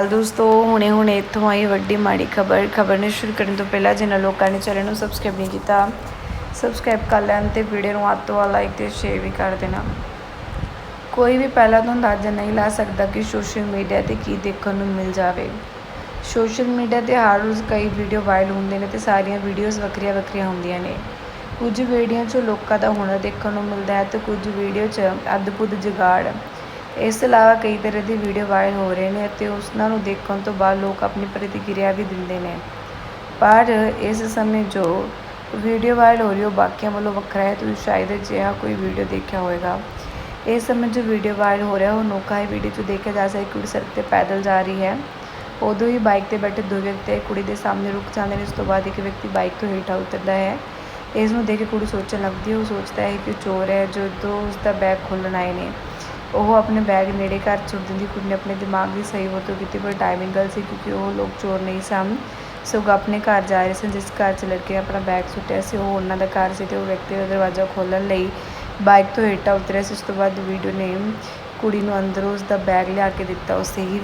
ਹਾਲ ਦੋਸਤੋ, ਹੁਣੇ ਹੁਣੇ ਇੱਥੋਂ ਆਈ ਵੱਡੀ ਮਾੜੀ ਖਬਰ। ਖਬਰ ਨੂੰ ਸ਼ੁਰੂ ਕਰਨ ਤੋਂ ਪਹਿਲਾਂ ਜਿਨ੍ਹਾਂ ਲੋਕਾਂ ਨੇ ਚੈਨਲ ਨੂੰ ਸਬਸਕ੍ਰਾਈਬ ਨਹੀਂ ਕੀਤਾ ਸਬਸਕ੍ਰਾਈਬ ਕਰ ਲੈਣ ਤੇ ਵੀਡੀਓ ਨੂੰ ਅੱਧ ਤੋਂ ਲਾਈਕ ਤੇ ਸ਼ੇਅਰ ਵੀ ਕਰ ਦੇਣਾ। ਕੋਈ ਵੀ ਪਹਿਲਾਂ ਤੋਂ ਅੰਦਾਜ਼ਾ ਨਹੀਂ ਲਾ ਸਕਦਾ ਕਿ ਸੋਸ਼ਲ ਮੀਡੀਆ ਤੇ ਕੀ ਦੇਖਣ ਨੂੰ ਮਿਲ ਜਾਵੇ। ਸੋਸ਼ਲ ਮੀਡੀਆ ਤੇ ਹਰ ਰੋਜ਼ ਕਈ ਵੀਡੀਓ ਵਾਇਰਲ ਹੁੰਦੇ ਨੇ ਤੇ ਸਾਰੀਆਂ ਵੀਡੀਓਜ਼ ਵੱਖਰੀਆਂ ਵੱਖਰੀਆਂ ਹੁੰਦੀਆਂ ਨੇ। ਕੁਝ ਵੀਡੀਓ 'ਚ ਲੋਕਾਂ ਦਾ ਹੁਨਰ ਦੇਖਣ ਨੂੰ ਮਿਲਦਾ ਹੈ ਤੇ ਕੁਝ ਵੀਡੀਓ 'ਚ ਅਦਭੁਤ ਜਗਾੜ। ਇਸ ਤੋਂ ਇਲਾਵਾ ਕਈ ਤਰ੍ਹਾਂ ਦੀ ਵੀਡੀਓ ਵਾਇਰਲ ਹੋ ਰਹੇ ਨੇ ਅਤੇ ਉਸਨਾਂ ਨੂੰ ਦੇਖਣ ਤੋਂ ਬਾਅਦ ਲੋਕ ਆਪਣੀ ਪ੍ਰਤੀਕਿਰਿਆ ਵੀ ਦਿੰਦੇ ਨੇ। ਪਰ ਇਸ ਸਮੇਂ ਜੋ ਵੀਡੀਓ ਵਾਇਰਲ ਹੋ ਰਹੀ ਉਹ ਬਾਕੀਆਂ ਵੱਲੋਂ ਵੱਖਰਾ ਹੈ, ਤੁਸੀਂ ਸ਼ਾਇਦ ਅਜਿਹਾ ਕੋਈ ਵੀਡੀਓ ਦੇਖਿਆ ਹੋਵੇਗਾ। ਇਸ ਸਮੇਂ ਜੋ ਵੀਡੀਓ ਵਾਇਰਲ ਹੋ ਰਿਹਾ, ਉਹ ਅਨੋਖਾ ਹੈ। ਵੀਡੀਓ 'ਚ ਦੇਖਿਆ ਜਾ ਸਕਦਾ ਕਿ ਕੁੜੀ ਸੜਕ ਤੇ ਪੈਦਲ ਜਾ ਰਹੀ ਹੈ। ਉਦੋਂ ਹੀ ਬਾਈਕ ਤੇ ਬੈਠੇ ਦੋ ਵਿਅਕਤੀ ਕੁੜੀ ਦੇ ਸਾਹਮਣੇ ਰੁਕ ਜਾਂਦੇ ਨੇ ਉਸ ਤੋਂ ਬਾਅਦ ਇੱਕ ਵਿਅਕਤੀ ਬਾਈਕ ਤੋਂ ਹੇਠਾਂ ਉਤਰਦਾ ਹੈ। ਇਸ ਨੂੰ ਦੇਖ ਕੇ ਕੁੜੀ ਸੋਚਣ ਲੱਗਦੀ ਹੈ, ਉਹ ਸੋਚਦਾ ਹੈ ਕਿ ਉਹ ਚੋਰ ਹੈ, ਜਦੋਂ ਉਸ ਦਾ ਬੈਗ ਖੋਲ੍ਹਣ ਆਏ ਨੇ। ਉਹ ਆਪਣੇ ਬੈਗ ਨੇੜੇ ਘਰ ਸੁੱਟ ਦਿੰਦੀ ਕੁੜੀ ਨੇ ਆਪਣੇ ਦਿਮਾਗ ਦੀ ਸਹੀ ਵਰਤੋਂ ਕੀਤੀ, ਪਰ ਟਾਈਮਿੰਗ ਗਲਤ ਸੀ ਕਿਉਂਕਿ ਉਹ ਲੋਕ ਚੋਰ ਨਹੀਂ ਸਨ। ਸਗੋਂ ਆਪਣੇ ਘਰ ਜਾ ਰਹੇ ਸਨ, ਜਿਸ ਘਰ 'ਚ ਲੜਕੇ ਆਪਣਾ ਬੈਗ ਸੁੱਟਿਆ ਸੀ, ਉਹ ਉਹਨਾਂ ਦਾ ਘਰ ਸੀ ਤੇ ਉਹ ਵਿਅਕਤੀ ਦਾ ਦਰਵਾਜ਼ਾ ਖੋਲ੍ਹਣ ਲਈ ਬਾਈਕ ਤੋਂ ਹੇਠਾਂ ਉਤਰਿਆ ਸੀ। ਉਸ ਤੋਂ ਬਾਅਦ ਵੀਡੀਓ ਨੇ ਕੁੜੀ ਨੂੰ ਅੰਦਰੋਂ ਉਸ ਦਾ ਬੈਗ ਲਿਆ ਕੇ ਦਿੱਤਾ ਉਸੇ ਹੀ